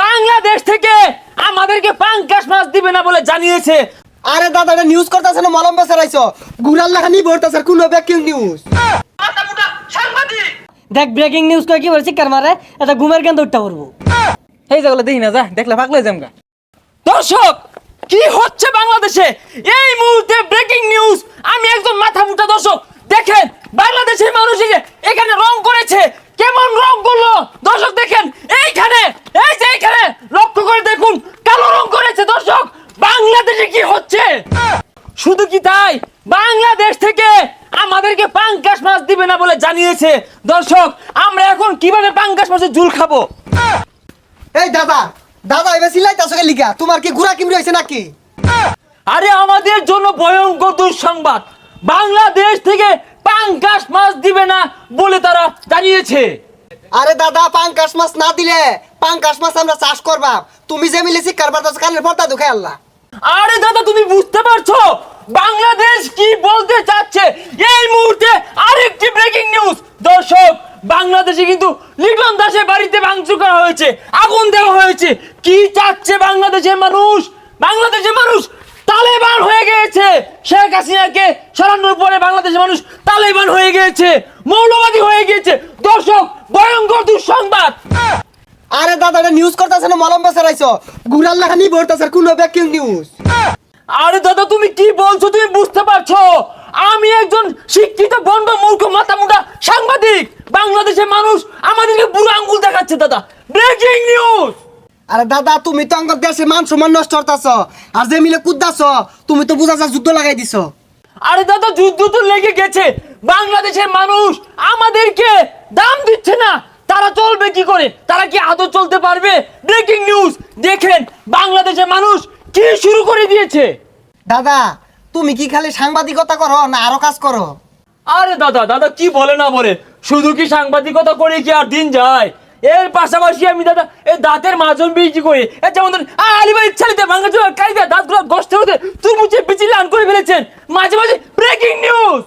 বাংলাদেশ থেকে আমাদেরকে পাঙ্কাশ মাছ দিবে না বলে জানিয়েছে। আরে দাদা এটা নিউজ করতেছে না মলম বেচার আইছো গুড়াল লেখা নি ভরতেছে কোনো ব্যাকিং নিউজ দেখ ব্রেকিং নিউজ কয় কি বলছি কার মারে এটা ঘুমের কেন্দ্র উঠতে পারব। এই যেগুলো দেখি না যা দেখলে পাগলে জামগা দর্শক কি হচ্ছে বাংলাদেশে? এই মুহূর্তে ব্রেকিং নিউজ আমি একজন মাথা মুটা দর্শক। দেখেন বাংলাদেশের মানুষ যে এখানে রং করেছে। কেমন রং করল? দর্শক দেখেন এইখানে এই যে এইখানে লক্ষ্য করে দেখুন কালো রং করেছে দর্শক বাংলাদেশে কি হচ্ছে শুধু কি তাই? বাংলাদেশ থেকে আমাদেরকে পাঙ্কাশ মাছ দিবে না বলে জানিয়েছে। দর্শক আমরা এখন কীভাবে পাঙ্কাশ মাছের ঝুল খাব? এই দাদা দাদা এবার সিলাইতাছো কে লিখা তোমার কি গুড়া কিমড়ি হয়েছে নাকি? আরে আমাদের জন্য ভয়ঙ্কর দুঃসংবাদ। বাংলাদেশ থেকে পাঙ্কাশ মাছ দিবে না বলে তারা জানিয়েছে। আরে দাদা পাঙ্কাশ মাছ না দিলে পাঙ্কাশ মাছ আমরা চাষ করবা তুমি যে মিলেছি কারবার দাস কানের পর্দা দুখাই আল্লাহ। আরে দাদা তুমি বুঝতে পারছ? বাংলাদেশ কি বলতে চাচ্ছে? এই মুহূর্তে আরেকটি ব্রেকিং নিউজ দর্শক, বাংলাদেশে কিন্তু লিটন দাসের বাড়িতে ভাঙচুর করা হয়েছে, আগুন দেওয়া হয়েছে। কি চাচ্ছে বাংলাদেশের মানুষ? বাংলাদেশের মানুষ তালেবান হয়ে গিয়েছে। শেখ হাসিনাকে সরানোর পরে বাংলাদেশের মানুষ তালেবান হয়ে গিয়েছে, মৌলবাদী হয়ে গিয়েছে। দর্শক, ভয়ঙ্কর দুঃসংবাদ। আরে দাদা নিউজ করতেছে না, মলম বেচার আইছো গুড়াল লেখা নি ভরতেছে কোনো ব্যাকিং নিউজ আরে দাদা তুমি কি বলছো? তুমি বুঝতে পারছ? আমি একজন শিক্ষিত বন্ড মূর্খ মাথা মোটা সাংবাদিক। বাংলাদেশের মানুষ আমাদেরকে বুড়ো আঙ্গুল দেখাচ্ছে দাদা। ব্রেকিং নিউজ আরে দাদা তুমি তো অঙ্গ দেশে মান সম্মান নষ্ট করতেছ। আর যে মিলে কুদ্দাছ তুমি তো বুঝা যা যুদ্ধ লাগাই দিছো। আরে দাদা যুদ্ধ তো লেগে গেছে। বাংলাদেশের মানুষ আমাদেরকে দাম দিচ্ছে না। তারা চলবে কি করে? তারা কি আদৌ চলতে পারবে? ব্রেকিং নিউজ দেখেন বাংলাদেশের মানুষ কি শুরু করে দিয়েছে? দাদা তুমি কি খালি সাংবাদিকতা করো না আরও কাজ করো? আরে দাদা দাদা কি বলে না বলে? শুধু কি সাংবাদিকতা করে কি আর দিন যায়? এর পাশাপাশি আমি দাদা এই দাঁতের মাজন বিক্রি করি। যেমন ধরেন আলী ভাই ইচ্ছালিতে ভাঙা চোখা কাইদা দাঁতগুলো গস্তে হতে তুরমুচে পিছিয়ে আন করে ফেলেছেন। মাঝে মাঝে ব্রেকিং নিউজ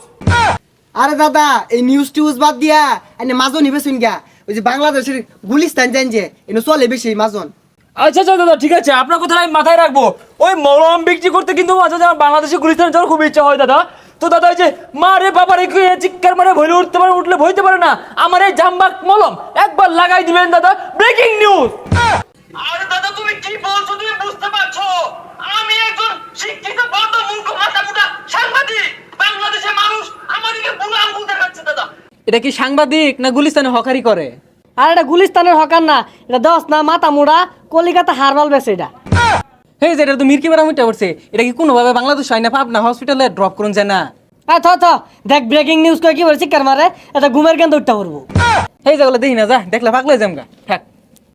আরে দাদা এই নিউজ টিউজ বাদ দিয়া এনে মাজন নিবে শুনগা। ওই যে বাংলাদেশের গুলিস্তান জান যে এনে চলে বেশি মাজন। আচ্ছা আচ্ছা দাদা ঠিক আছে। আপনার কথা আমি মাথায় রাখব। ওই মলম বিক্রি করতে কিন্তু মাঝে আমার বাংলাদেশে গুলিস্তানে যাওয়ার খুব ইচ্ছা হয় দাদা। তো দাদা ওই যে মা রে বাবা রে চিৎকার মারে ভইলে উঠতে পারে উঠলে ভইতে পারে না? আমার এই জাম্বাক মলম একবার লাগাই দিবেন দাদা। Breaking news! আরে দাদা তুমি কি বলছো? তুমি বুঝতে পারছ? আমি একজন শিক্ষিত মূর্খ মাথা সাংবাদিক। বাংলাদেশের মানুষ আমাদেরকে বুড়ো আঙ্গুল দেখাচ্ছে দাদা। এটা কি সাংবাদিক না গুলিস্তানে হকারি করে? আর এটা গুলিস্তানের হকার না এটা দশ না মাথা মুড়া কলিকাতা হারবাল বেছে এটা। হে যে এটা তো মিরকি বেড়া মুইটা পড়ছে এটা কি কোনোভাবে বাংলাদেশ হয় না পাবনা হসপিটালে ড্রপ করুন যায় না? আয় থ থ দেখ ব্রেকিং নিউজ কয় কি বলছি কার মারে এটা ঘুমের কেন্দ্র উঠতে পারব। এই যেগুলো দেখি না যা দেখলে পাগলে জামগা থাক।